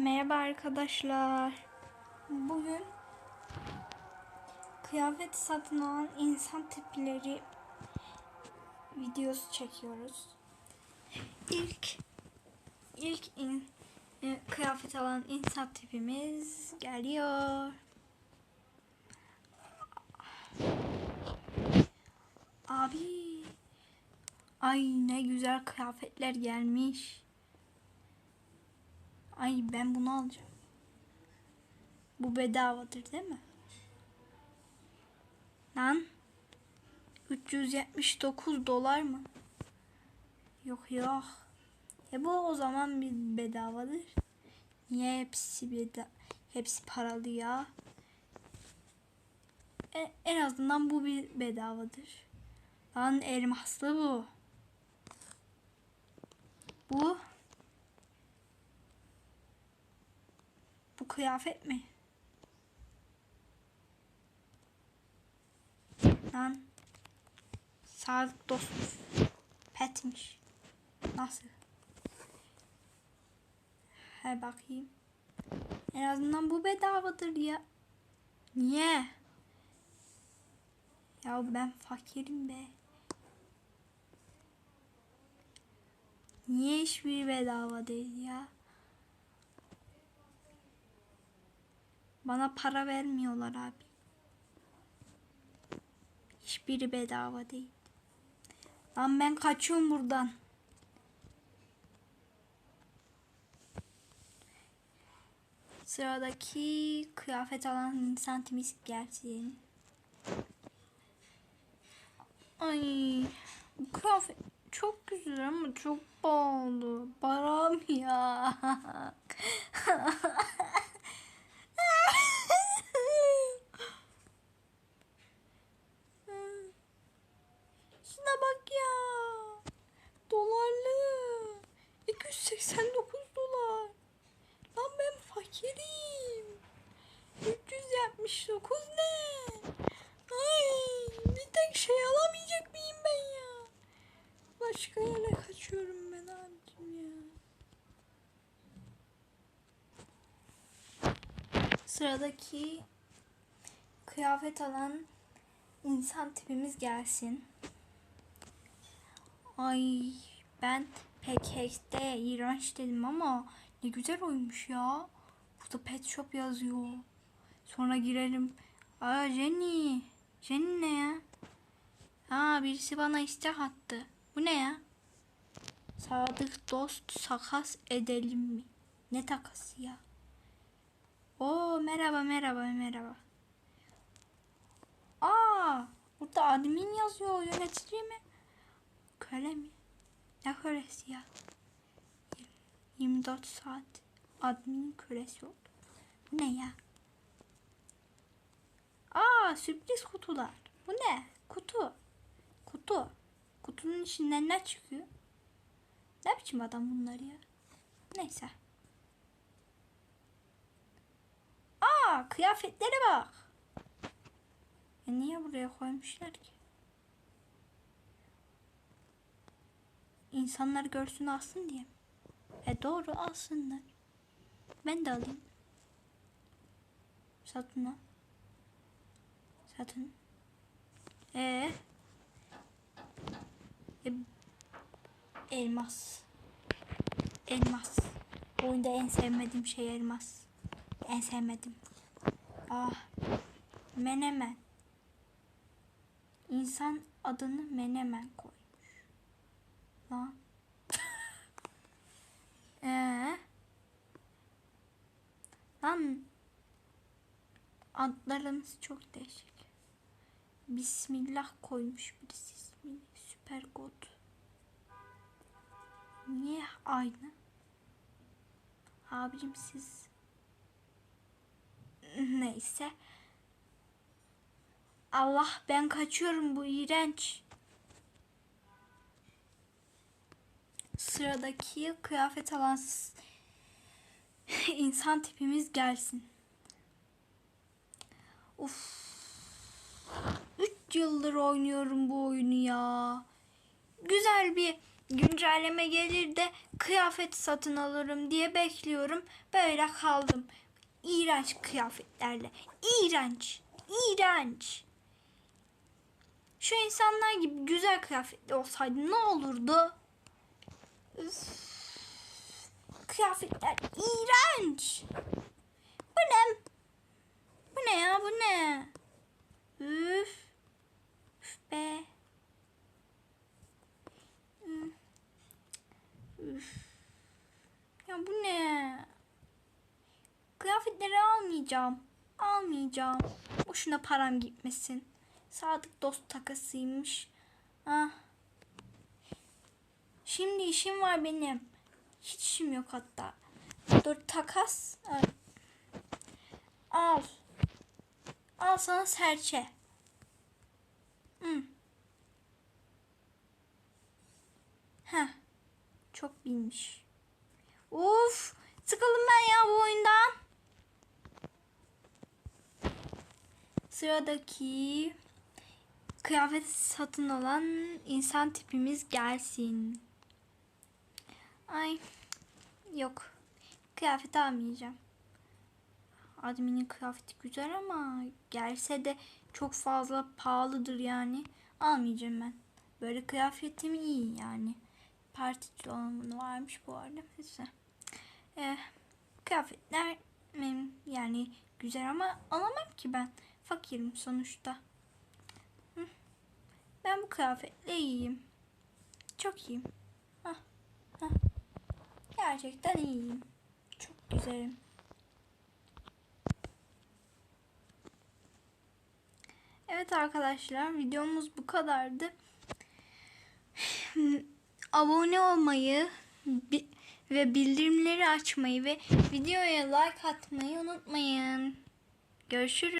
Merhaba arkadaşlar. Bugün kıyafet satın alan insan tipleri videosu çekiyoruz. İlk ilk in, e, kıyafet alan insan tipimiz geliyor. Abi ay ne güzel kıyafetler gelmiş. Ay ben bunu alacağım. Bu bedavadır değil mi? Lan 379 dolar mı? Yok yok. E bu o zaman bir bedavadır. Niye hepsi beda hepsi paralı ya? E, en azından bu bir bedavadır. Lan elmaslı bu. Bu kıyafet mi? Lan. Sağlık dostu. Petmiş. Nasıl? He bakayım. En azından bu bedavadır ya. Niye? Ya ben fakirim be. Niye hiçbir bedava değil ya? Bana para vermiyorlar abi. Hiçbiri bedava değil. Lan ben kaçıyorum buradan. Sıradaki kıyafet alan insan temiz gelsin. Ay bu kıyafet çok güzel ama çok pahalı. Param ya. Şuna bak ya. Dolarlı. 289 dolar. Lan ben fakirim. 379 ne? Ay bir tek şey alamayacak mıyım ben ya? Başka yere kaçıyorum ben abicim ya. Sıradaki kıyafet alan insan tipimiz gelsin. Ay ben PKX'de iğrenç dedim ama ne güzel oymuş ya. Burada pet shop yazıyor. Sonra girelim. Aa Jenny. Jenny ne ya? Aa birisi bana istek attı. Bu ne ya? Sadık dost sakas edelim mi? Ne takası ya? Oo merhaba merhaba merhaba. Aa burada admin yazıyor yönetici mi? Köle mi? Ne kölesi ya? 24 saat admin kölesi oldu. Bu ne ya? Aa sürpriz kutular. Bu ne? Kutu. Kutu. Kutunun içinden ne çıkıyor? Ne biçim adam bunlar ya? Neyse. Aa kıyafetlere bak. Ya niye buraya koymuşlar ki? İnsanlar görsün alsın diye. E doğru alsınlar. Ben de alayım. Satın al. Satın. Ee? E, elmas. Elmas. Bu oyunda en sevmediğim şey elmas. En sevmedim. Ah. Menemen. İnsan adını Menemen koymuş. Lan. Ee? Lan. Adlarımız çok değişik. Bismillah koymuş birisi ismini. Süper God. Niye aynı? Abicim siz neyse. Allah ben kaçıyorum bu iğrenç. Sıradaki kıyafet alan insan tipimiz gelsin. Uf. 3 yıldır oynuyorum bu oyunu ya. Güzel bir güncelleme gelir de kıyafet satın alırım diye bekliyorum. Böyle kaldım. İğrenç kıyafetlerle. İğrenç. İğrenç. Şu insanlar gibi güzel kıyafetli olsaydı ne olurdu? Kıyafetler iğrenç. Bu ne? Bu ne ya bu ne? Üf. Üf be. Üf. Ya bu ne? Kıyafetleri almayacağım. Almayacağım. Boşuna param gitmesin. Sadık dost takasıymış. Ah. Şimdi işim var benim. Hiç işim yok hatta. Dur takas. Al. Al sana serçe. Hı. Heh. Çok bilmiş. Uf. Sıkıldım ben ya bu oyundan. Sıradaki kıyafet satın alan insan tipimiz gelsin. Ay yok. Kıyafet almayacağım. Admin'in kıyafeti güzel ama gelse de çok fazla pahalıdır yani. Almayacağım ben. Böyle kıyafetim iyi yani. Parti donanımı varmış bu arada. Neyse. Ee, kıyafetler yani güzel ama alamam ki ben. Fakirim sonuçta. Ben bu kıyafetle iyiyim. Çok iyiyim. Gerçekten iyiyim. Çok güzelim. Evet arkadaşlar videomuz bu kadardı. Abone olmayı ve bildirimleri açmayı ve videoya like atmayı unutmayın. Görüşürüz.